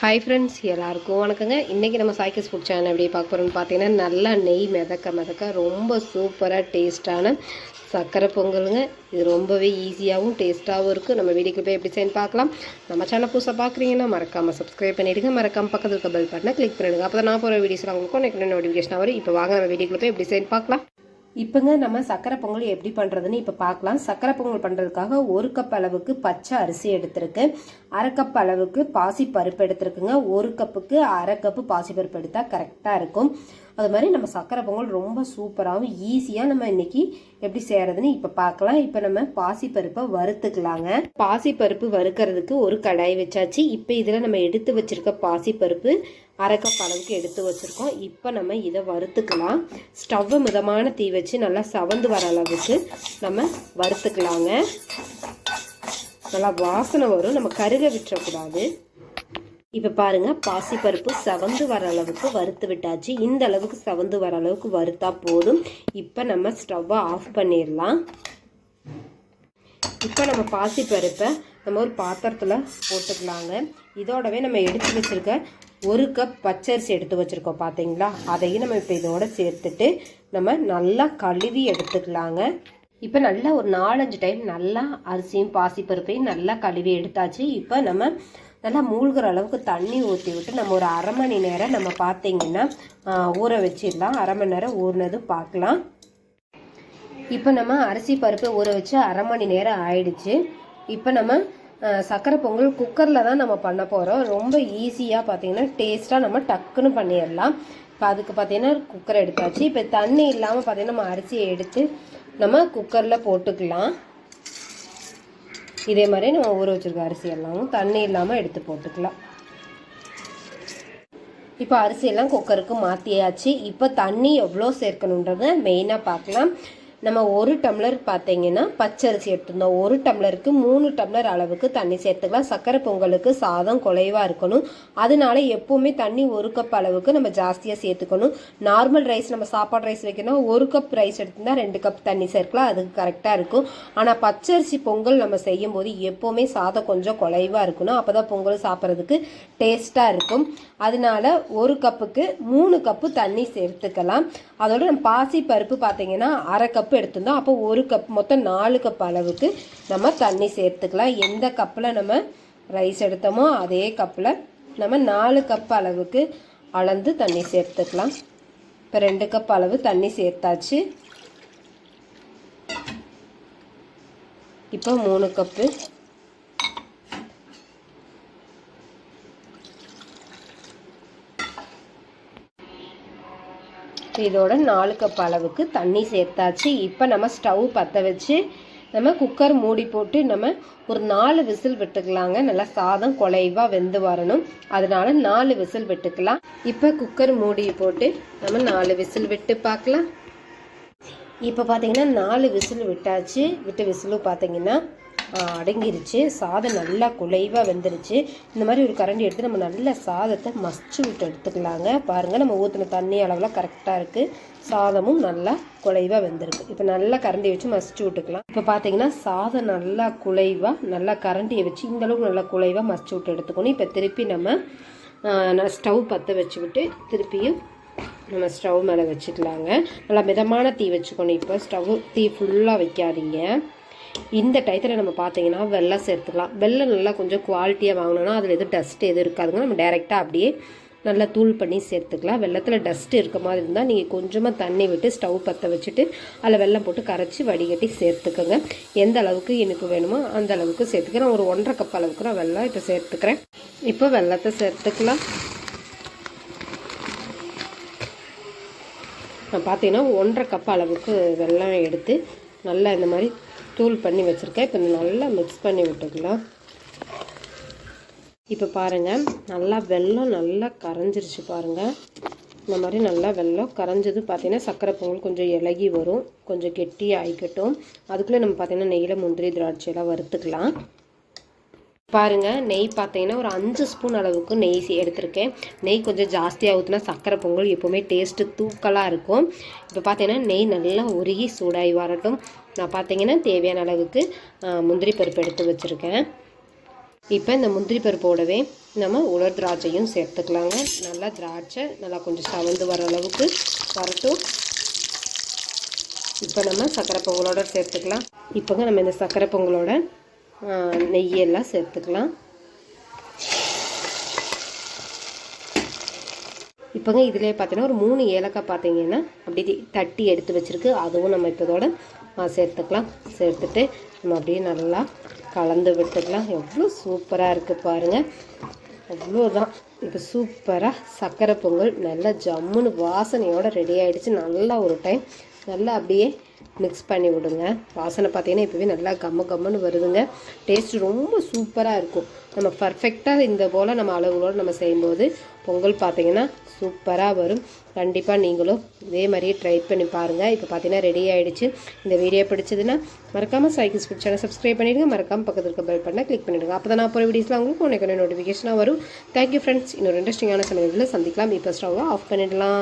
Hi friends எல்லாருக்கும் வணக்கங்க. இன்றைக்கி நம்ம சாய்க்கஸ் ஃபுட் சேனல் எப்படி பார்க்க போகிறோம்னு பார்த்தீங்கன்னா நல்லா நெய் மிதக்க மிதக்க ரொம்ப சூப்பராக டேஸ்ட்டான சர்க்கரை பொங்கலுங்க. இது ரொம்பவே ஈஸியாகவும் டேஸ்ட்டாகவும் இருக்குது நம்ம வீடியோக்கு போய் எப்படி செய்யணும் பார்க்கலாம். நம்ம சேனல் புதுசாக பார்க்குறீங்கன்னா மறக்காமல் சப்ஸ்கிரைப் பண்ணிவிடுங்க மறக்காம பக்கத்தில் இருக்க பெல் பட்டனை கிளிக் பண்ணிடுங்க அப்போ தான் நான் போகிற வீடியோஸ்லாம் உங்களுக்கு எனக்கு நோட்டிஃபிகேஷன் வரும். இப்போ வாங்க நம்ம வீடியோக்குள்ளே போய் எப்படி செய்யணும் பார்க்கலாம். இப்போங்க நம்ம சக்கரை பொங்கல் எப்படி பண்ணுறதுன்னு இப்போ பார்க்கலாம் சக்கரை பொங்கல் பண்ணுறதுக்காக ஒரு கப் அளவுக்கு பச்சை அரிசி எடுத்திருக்கு. அரை கப் அளவுக்கு பாசி பருப்பு எடுத்திருக்குங்க. ஒரு கப்புக்கு அரை கப்பு பாசி பருப்பு எடுத்தால் கரெக்டாக இருக்கும். அது மாதிரி நம்ம சக்கரை பொங்கல் ரொம்ப சூப்பராகவும் ஈஸியாக நம்ம இன்னைக்கு எப்படி செய்யறதுன்னு இப்போ பார்க்கலாம். இப்போ நம்ம பாசிப்பருப்பை வறுத்துக்கலாங்க. பாசிப்பருப்பு வறுக்கிறதுக்கு ஒரு கடாய் வச்சாச்சு. இப்போ இதில் நம்ம எடுத்து வச்சிருக்க பாசிப்பருப்பு அரை அளவுக்கு எடுத்து வச்சுருக்கோம். இப்போ நம்ம இதை வறுத்துக்கலாம். ஸ்டவ்வை மிதமான தீ வச்சு நல்லா சவந்து வர அளவுக்கு நம்ம வறுத்துக்கலாங்க. நல்லா வாசனை வரும். நம்ம கருக விட்டுறக்கூடாது. இப்போ பாருங்கள் பாசிப்பருப்பு சவந்து வர அளவுக்கு வறுத்து விட்டாச்சு. இந்த அளவுக்கு சவந்து வர அளவுக்கு வறுத்தா போதும். இப்போ நம்ம ஸ்டவ்வை ஆஃப் பண்ணிடலாம். இப்போ நம்ம பாசிப்பருப்பை நம்ம ஒரு பாத்திரத்தில் போட்டுக்கலாங்க. இதோடவே நம்ம எடுத்து வச்சிருக்க ஒரு கப் பச்சரிசி எடுத்து வச்சுருக்கோம் பார்த்தீங்களா அதையும் நம்ம இப்போ இதோட சேர்த்துட்டு நம்ம நல்லா கழுவி எடுத்துக்கலாங்க. இப்போ நல்லா ஒரு நாலஞ்சு டைம் நல்லா அரிசியும் பாசிப்பருப்பையும் நல்லா கழுவி எடுத்தாச்சு. இப்போ நம்ம நல்லா மூழ்கிற அளவுக்கு தண்ணி ஊற்றி விட்டு நம்ம ஒரு அரை மணி நேரம் நம்ம பார்த்தீங்கன்னா ஊற வச்சிடலாம். அரை மணி நேரம் ஊறினதும் பார்க்கலாம். இப்போ நம்ம அரிசி பருப்பு ஊற வச்சு அரை மணி நேரம் ஆயிடுச்சு. இப்போ நம்ம சக்கரை பொங்கல் குக்கரில் தான் நம்ம பண்ண போகிறோம் ரொம்ப ஈஸியாக பார்த்தீங்கன்னா டேஸ்ட்டாக நம்ம டக்குன்னு பண்ணிடலாம். இப்போ அதுக்கு பார்த்தீங்கன்னா குக்கர் எடுத்தாச்சு. இப்போ தண்ணி இல்லாமல் பார்த்தீங்கன்னா நம்ம அரிசியை எடுத்து நம்ம குக்கரில் போட்டுக்கலாம். இதே மாதிரி நம்ம ஊற வச்சுருக்க அரிசி எல்லாம் தண்ணி இல்லாமல் எடுத்து போட்டுக்கலாம். இப்போ அரிசியெல்லாம் குக்கருக்கு மாற்றியாச்சு இப்போ தண்ணி எவ்வளோ சேர்க்கணுன்றத மெயினாக பார்க்கலாம். நம்ம ஒரு டம்ளர் பார்த்தீங்கன்னா பச்சரிசி எடுத்துருந்தோம். ஒரு டம்ளருக்கு மூணு டம்ளர் அளவுக்கு தண்ணி சேர்த்துக்கலாம். சக்கரை பொங்கலுக்கு சாதம் குறைவாக இருக்கணும். அதனால எப்போவுமே தண்ணி ஒரு கப் அளவுக்கு நம்ம ஜாஸ்தியாக சேர்த்துக்கணும். நார்மல் ரைஸ் நம்ம சாப்பாடு ரைஸ் வைக்கணும் ஒரு கப் ரைஸ் எடுத்துருந்தா ரெண்டு கப் தண்ணி சேர்க்கலாம். அதுக்கு கரெக்டாக இருக்கும். ஆனால் பச்சரிசி பொங்கல் நம்ம செய்யும் போது எப்போவுமே சாதம் கொஞ்சம் குறைவாக இருக்கணும். அப்போ தான் பொங்கல் சாப்பிட்றதுக்கு டேஸ்ட்டாக இருக்கும். அதனால ஒரு கப்புக்கு மூணு கப்பு தண்ணி சேர்த்துக்கலாம். அதோட நம்ம பாசி பருப்பு பார்த்தீங்கன்னா அரை கப் கப் எடுத்திருந்தோம். அப்போ ஒரு கப் மொத்தம் நாலு கப் அளவுக்கு நம்ம தண்ணி சேர்த்துக்கலாம். எந்த கப்பில் நம்ம ரைஸ் எடுத்தோமோ அதே கப்பில் நம்ம நாலு கப் அளவுக்கு அளந்து தண்ணி சேர்த்துக்கலாம். இப்போ ரெண்டு கப் அளவு தண்ணி சேர்த்தாச்சு. இப்போ மூணு கப்பு இதோட நாலு கப் அளவுக்கு தண்ணி சேர்த்தாச்சு. இப்போ நம்ம ஸ்டவ் பற்ற வச்சு நம்ம குக்கர் மூடி போட்டு நம்ம ஒரு நாலு விசில் விட்டுக்கலாங்க. நல்லா சாதம் குலைவாக வெந்து வரணும். அதனால நாலு விசில் விட்டுக்கலாம். இப்போ குக்கர் மூடி போட்டு நம்ம நாலு விசில் விட்டு பார்க்கலாம். இப்போ பார்த்தீங்கன்னா நாலு விசில் விட்டாச்சு. விட்டு விசிலும் பார்த்தீங்கன்னா அடங்கிருச்சு. சாதம் நல்லா குலைவாக வெந்துருச்சு. இந்த மாதிரி ஒரு கரண்டி எடுத்து நம்ம நல்ல சாதத்தை மசிச்சு விட்டு எடுத்துக்கலாங்க. பாருங்கள் நம்ம ஊற்றின தண்ணி அளவில் கரெக்டாக இருக்குது சாதமும் நல்லா குலைவாக வெந்திருக்கு. இப்போ நல்லா கரண்டி வச்சு மசிச்சு விட்டுக்கலாம். இப்போ பார்த்தீங்கன்னா சாதம் நல்லா குலைவாக நல்லா கரண்டியை வச்சு இந்தளவுக்கு நல்லா குலைவாக மசிச்சு விட்டு எடுத்துக்கணும். இப்போ திருப்பி நம்ம ஸ்டவ் பற்ற வச்சு விட்டு திருப்பியும் நம்ம ஸ்டவ் மேலே வச்சுக்கலாங்க. நல்லா மிதமான தீ வச்சுக்கணும் இப்போ. ஸ்டவ் தீ ஃபுல்லாக வைக்காதீங்க. இந்த டயத்தில் நம்ம பார்த்தீங்கன்னா வெள்ளம் சேர்த்துக்கலாம். வெள்ளம் நல்லா கொஞ்சம் குவாலிட்டியாக வாங்கினோன்னா அதில் எதுவும் டஸ்ட் எதுவும் இருக்காதுங்க நம்ம டேரெக்டாக அப்படியே நல்லா தூள் பண்ணி சேர்த்துக்கலாம். வெள்ளத்தில் டஸ்ட் இருக்க மாதிரி இருந்தால் நீங்கள் கொஞ்சமாக தண்ணி விட்டு ஸ்டவ் பற்ற வச்சுட்டு அதில் வெள்ளம் போட்டு கரைச்சி வடிகட்டி சேர்த்துக்கோங்க. எந்த அளவுக்கு எனக்கு வேணுமோ அந்த அளவுக்கு சேர்த்துக்கிறேன். ஒரு ஒன்றரை கப் அளவுக்கு நான் வெள்ளம் இப்போ சேர்த்துக்கிறேன். இப்போ வெள்ளத்தை சேர்த்துக்கலாம். நான் பார்த்தீங்கன்னா ஒன்றரை கப் அளவுக்கு வெள்ளம் எடுத்து நல்லா இந்த மாதிரி தூள் பண்ணி வச்சுருக்கேன். இப்போ நல்லா மிக்ஸ் பண்ணி விட்டுக்கலாம். இப்போ பாருங்கள் நல்லா வெள்ளம் நல்லா கரைஞ்சிருச்சு பாருங்கள் இந்த மாதிரி நல்லா வெள்ளம் கரைஞ்சது பார்த்திங்கன்னா சக்கரை பொங்கல் கொஞ்சம் இலகி வரும். கொஞ்சம் கெட்டி ஆகிக்கட்டும் அதுக்குள்ளே நம்ம பார்த்திங்கன்னா நெய்யில் முந்திரி திராட்சையெல்லாம் வறுத்துக்கலாம். பாருங்கள் நெய் பார்த்தீங்கன்னா ஒரு அஞ்சு ஸ்பூன் அளவுக்கு நெய் எடுத்திருக்கேன். நெய் கொஞ்சம் ஜாஸ்தியாக ஊற்றினா சக்கரை பொங்கல் எப்போவுமே டேஸ்ட்டு தூக்கலாக இருக்கும். இப்போ பார்த்தீங்கன்னா நெய் நல்லா உருகி சூடாகி வரட்டும். நான் பார்த்தீங்கன்னா தேவையான அளவுக்கு முந்திரி பருப்பு எடுத்து வச்சுருக்கேன். இப்போ இந்த முந்திரி பருப்போடவே நம்ம உலர் திராட்சையும் சேர்த்துக்கலாங்க. நல்லா திராட்சை நல்லா கொஞ்சம் சவந்து வர அளவுக்கு வரட்டும். இப்போ நம்ம சர்க்கரை பொங்கலோட சேர்த்துக்கலாம். இப்போங்க நம்ம இந்த சர்க்கரை பொங்கலோட நெய்யெல்லாம் சேர்த்துக்கலாம். இப்போங்க இதில் பார்த்தீங்கன்னா ஒரு மூணு ஏலக்காய் பார்த்தீங்கன்னா அப்படி தட்டி எடுத்து வச்சிருக்கு. அதுவும் நம்ம இப்போ இதோட சேர்த்துக்கலாம். சேர்த்துட்டு நம்ம அப்படியே நல்லா கலந்து விட்டுக்கலாம். எவ்வளோ சூப்பராக இருக்குது பாருங்கள் அவ்வளோதான். இப்போ சூப்பராக சர்க்கரை பொங்கல் நல்லா ஜம்முன்னு வாசனையோடு ரெடி ஆகிடுச்சு நல்லா ஒரு டைம் நல்லா அப்படியே மிக்ஸ் பண்ணி விடுங்க. வாசனை பார்த்தீங்கன்னா இப்போவே நல்லா கம்ம கம்மன்னு வருதுங்க. டேஸ்ட் ரொம்ப சூப்பராக இருக்கும். நம்ம பர்ஃபெக்டாக இந்த போல் நம்ம அளவுகளோடு நம்ம செய்யும்போது பொங்கல் பார்த்தீங்கன்னா சூப்பராக வரும். கண்டிப்பாக நீங்களும் இதே மாதிரியே ட்ரை பண்ணி பாருங்கள் இப்போ பார்த்தீங்கன்னா ரெடி ஆகிடுச்சு இந்த வீடியோ பிடிச்சதுன்னா மறக்காமல் சைக்கிள் ஃபுட் சேனல் சப்ஸ்கிரைப் பண்ணிடுங்க. மறக்காமல் பக்கத்தில் இருக்க பெல் பண்ணால் கிளிக் பண்ணிடுங்க. அப்போ தான் நான் போகிற வீடியோஸ்லாம் உங்களுக்கு உனக்கு நோட்டிஃபிகேஷனாக வரும். தேங்க்யூ ஃப்ரெண்ட்ஸ் இன்னொரு இன்ட்ரெஸ்டிங்கான சமையலில் சந்திக்கலாம். இப்போ ஸ்டவ்வை ஆஃப் பண்ணிடலாம்.